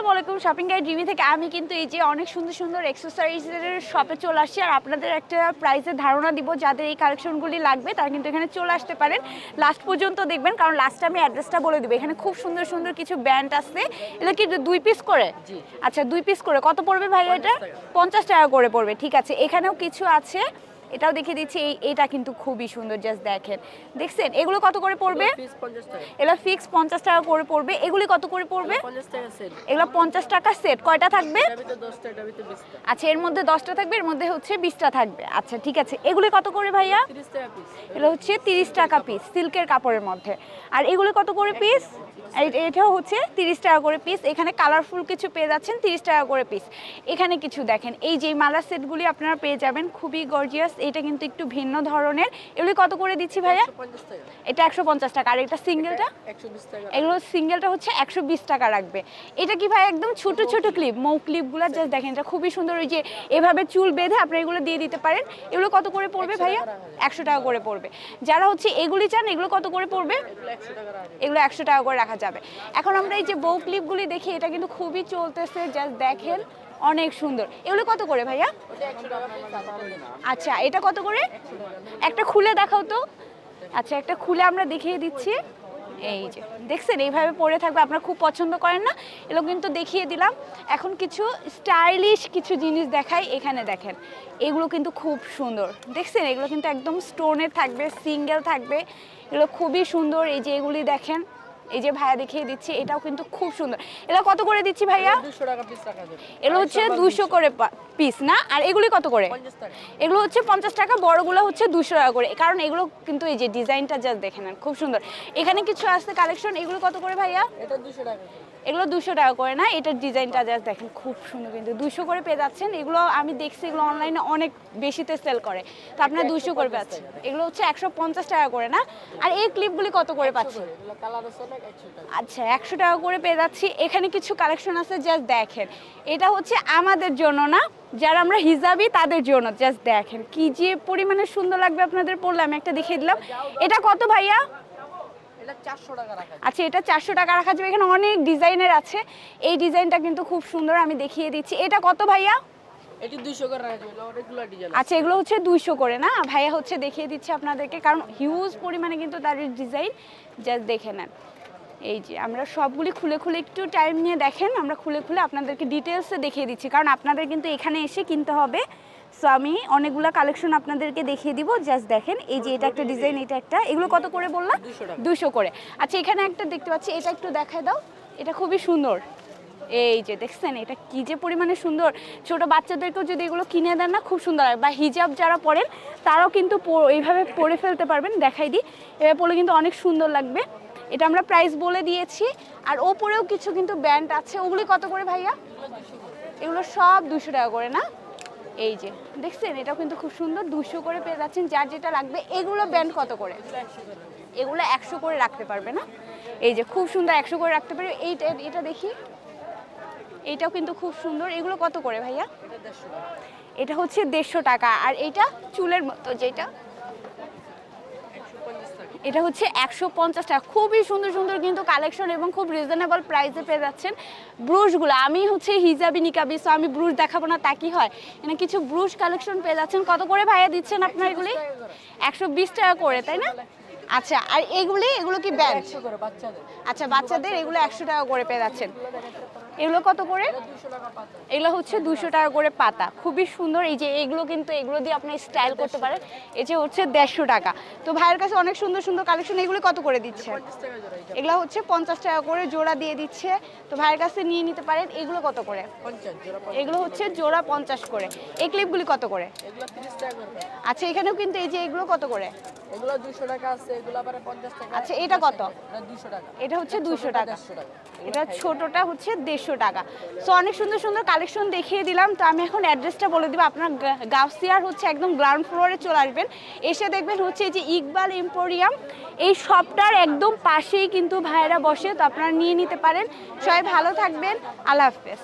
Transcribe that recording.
আসসালামু আলাইকুম shopping guide Rimi থেকে আমি কিন্তু এই যে অনেক সুন্দর সুন্দর এক্সারসাইজের শপে চলে আসছি। আর আপনাদের একটা প্রাইসের ধারণা দিব যাদের এই কালেকশনগুলি লাগবে তারা কিন্তু এখানে চলে আসতে পারেন। লাস্ট পর্যন্ত দেখবেন কারণ লাস্টে আমি অ্যাড্রেসটা বলে দেবো। এখানে খুব সুন্দর সুন্দর কিছু ব্যান্ড আছে। এটা কি দুই পিস করে? আচ্ছা দুই পিস করে। কত পড়বে ভাই এটা? পঞ্চাশ টাকা করে পড়বে। ঠিক আছে এখানেও কিছু আছে। এটাও দেখিয়ে দিচ্ছি এই এটা কিন্তু খুবই সুন্দর জাস্ট দেখেন। দেখছেন? এগুলো কত করে পড়বে? এগুলো ফিক্স পঞ্চাশ টাকা। করে পড়বে। এগুলি কত করে পড়বে? এগুলো পঞ্চাশ টাকা সেট কয়টা থাকবে? আচ্ছা এর মধ্যে দশটা থাকবে এর মধ্যে হচ্ছে বিশটা থাকবে। আচ্ছা ঠিক আছে। এগুলি কত করে ভাইয়া? এগুলো হচ্ছে তিরিশ টাকা পিস সিল্কের কাপড়ের মধ্যে। আর এগুলি কত করে পিস এটাও হচ্ছে তিরিশ টাকা করে পিস এখানে কালারফুল কিছু পেয়ে যাচ্ছেন তিরিশ টাকা করে পিস এখানে কিছু দেখেন। এই যে মালা সেটগুলি আপনারা পেয়ে যাবেন খুবই গর্জিয়াস এটা কিন্তু একটু ভিন্ন ধরনের। এগুলি কত করে দিচ্ছি ভাইয়া? এটা একশো পঞ্চাশ টাকা। আর এটা সিঙ্গেলটা এগুলো সিঙ্গেলটা হচ্ছে একশো বিশ টাকা রাখবে। এটা কি ভাই একদম ছোট ছোট ক্লিপ মৌ ক্লিপগুলো জাস্ট দেখেন এটা খুবই সুন্দর। ওই যে এভাবে চুল বেঁধে আপনি এগুলো দিয়ে দিতে পারেন। এগুলো কত করে পড়বে ভাইয়া? একশো টাকা করে পড়বে। যারা হচ্ছে এগুলি চান এগুলো কত করে পড়বে? এগুলো একশো টাকা করে রাখা যাবে। এখন আমরা এই যে বউ ক্লিপগুলি দেখি, এটা কিন্তু খুবই চলতেছে জাস্ট দেখেন, অনেক সুন্দর। এগুলো কত করে ভাইয়া? আচ্ছা এটা কত করে? একটা খুলে দেখাও তো। আচ্ছা একটা খুলে আমরা দেখিয়ে দিচ্ছি। এই যে, দেখছেন, এইভাবে পরে থাকবে, আপনারা খুব পছন্দ করেন না। এগুলো কিন্তু দেখিয়ে দিলাম। এখন কিছু স্টাইলিশ কিছু জিনিস দেখাই, এখানে দেখেন। এগুলো কিন্তু খুব সুন্দর। দেখছেন, এগুলো কিন্তু একদম স্টোনের থাকবে সিঙ্গেল থাকবে। এগুলো খুবই সুন্দর, এই যে এগুলি দেখেন। এই যে ভাইয়া দেখিয়ে দিচ্ছি এটাও কিন্তু খুব সুন্দর। এটা কত করে দিচ্ছি ভাইয়া? দুশো টাকা পিস রাখা এগুলো হচ্ছে দুশো করে পিস না? আর এগুলি কত করে? এগুলো হচ্ছে পঞ্চাশ টাকা বড়গুলো হচ্ছে দুশো টাকা করে। কারণ এগুলো কিন্তু এই যে ডিজাইনটা জাস্ট দেখে নেন খুব সুন্দর। এখানে কিছু আছে কালেকশন এগুলো কত করে ভাইয়া? এটা দুশো টাকা এগুলো দুশো টাকা করে না? এটার ডিজাইনটা জাস্ট দেখেন খুব সুন্দর কিন্তু। দুশো করে পেয়ে যাচ্ছেন। এগুলো আমি দেখছি এগুলো অনলাইনে অনেক বেশিতে সেল করে। তো আপনার দুশো করে পাচ্ছেন। এগুলো হচ্ছে একশো পঞ্চাশ টাকা করে না? আর এই ক্লিপগুলি কত করে পাচ্ছেন? আচ্ছা একশো টাকা করে পেয়ে যাচ্ছি। এখানে কিছু কালেকশন আছে জাস্ট দেখেন। এটা হচ্ছে আমাদের জন্য না? যারা আমরা হিজাবি তাদের জন্য জাস্ট দেখেন কি যে পরিমাণে সুন্দর লাগবে আপনাদের পড়লে আমি একটা দেখিয়ে দিলাম। এটা কত ভাইয়া? আচ্ছা এটা চারশো টাকা রাখা যাবে। এখানে অনেক ডিজাইনের আছে। এই ডিজাইনটা কিন্তু খুব সুন্দর আমি দেখিয়ে দিচ্ছি। এটা কত ভাইয়া? এটি করে রাখা যাবে অনেকগুলো ডিজাইন আচ্ছা এগুলো হচ্ছে দুইশো করে না? ভাইয়া হচ্ছে দেখিয়ে দিচ্ছে আপনাদেরকে কারণ হিউজ পরিমাণে কিন্তু তার ডিজাইন জাস্ট দেখে নেন। এই যে আমরা সবগুলি খুলে খুলে একটু টাইম নিয়ে দেখেন আমরা খুলে খুলে আপনাদেরকে ডিটেলসে দেখিয়ে দিচ্ছি। কারণ আপনাদের কিন্তু এখানে এসে কিনতে হবে। সো আমি অনেকগুলো কালেকশন আপনাদেরকে দেখিয়ে দিব। জাস্ট দেখেন এই যে এটা একটা ডিজাইন এটা একটা এগুলো কত করে বললাম? দুশো করে। আচ্ছা এখানে একটা দেখতে পাচ্ছি এটা একটু দেখায় দাও। এটা খুবই সুন্দর। এই যে দেখছেন এটা কি যে পরিমাণে সুন্দর। ছোট বাচ্চাদেরকেও যদি এগুলো কিনে দেন না খুব সুন্দর হয়। বা হিজাব যারা পরেন তারাও কিন্তু এইভাবে পরে ফেলতে পারবেন। দেখাই দিই। এভাবে পরলে কিন্তু অনেক সুন্দর লাগবে। এটা আমরা প্রাইস বলে দিয়েছি। আর ওপরেও কিছু কিন্তু ব্যান্ড আছে। ওগুলি কত করে ভাইয়া? এগুলো সব দুশো টাকা করে, না? এই যে, দেখছেন? এটাও কিন্তু খুব সুন্দর। দুশো করে পেয়ে যাচ্ছেন। যার যেটা লাগবে, এগুলো ব্যান্ড কত করে? এগুলো একশো করে রাখতে পারবে, না? এই যে, খুব সুন্দর একশো করে রাখতে পারবে এইটা, এটা দেখি। এইটাও কিন্তু খুব সুন্দর। এগুলো কত করে ভাইয়া? এটা এটা হচ্ছে দেড়শো টাকা। আর এইটা চুলের মতো যেটা। এটা হচ্ছে একশো পঞ্চাশ টাকা। খুবই সুন্দর সুন্দর কিন্তু কালেকশন এবং খুব রিজনেবল প্রাইসে পেয়ে যাচ্ছেন ব্রুশগুলো। আমি হচ্ছে হিজাবি নিকাবি সো আমি ব্রুশ দেখাবো না তা কি হয়? এখানে কিছু ব্রুশ কালেকশন পেয়ে যাচ্ছেন। কত করে ভাইয়া দিচ্ছেন আপনার এগুলি? একশো বিশ টাকা করে তাই না? আচ্ছা আর এগুলি এগুলো কি ব্যান্ড? আচ্ছা বাচ্চাদের এগুলো একশো টাকা করে পেয়ে যাচ্ছেন। এগুলো কত করে? এগুলো হচ্ছে দুশো টাকা করে পাতা। খুবই সুন্দর। এই যে এগুলো কিন্তু, এগুলো দিয়ে আপনি স্টাইল করতে পারেন। এই যে হচ্ছে দেড়শো টাকা। তো ভাইয়ের কাছে অনেক সুন্দর সুন্দর কালেকশন এগুলো কত করে দিচ্ছে? এগুলো হচ্ছে পঞ্চাশ টাকা করে জোড়া দিয়ে দিচ্ছে। তো ভাইয়ের কাছে নিয়ে নিতে পারেন। এগুলো কত করে? এগুলো হচ্ছে জোড়া পঞ্চাশ করে। এই ক্লিপগুলি কত করে? আচ্ছা এখানেও কিন্তু এই যে এগুলো কত করে? এগুলো দুশো টাকা আছে এগুলো আবার পঞ্চাশ টাকা। আচ্ছা, এটা কত? এটা দুশো টাকা। এটা হচ্ছে দুশো ছোটটা টাকা। দেড়শো টাকা। এটা ছোটটা হচ্ছে দেড়শো টাকা। সো অনেক সুন্দর সুন্দর কালেকশন দেখিয়ে দিলাম। তো আমি এখন অ্যাড্রেসটা বলে দিব। আপনার গাউসিয়ার হচ্ছে একদম গ্রাউন্ড ফ্লোরে চলে আসবেন। এসে দেখবেন হচ্ছে যে ইকবাল এম্পোরিয়াম এই শপটার একদম পাশেই কিন্তু ভাইয়েরা বসে। তো আপনারা নিয়ে নিতে পারেন। সবাই ভালো থাকবেন। আল্লাহ হাফেজ।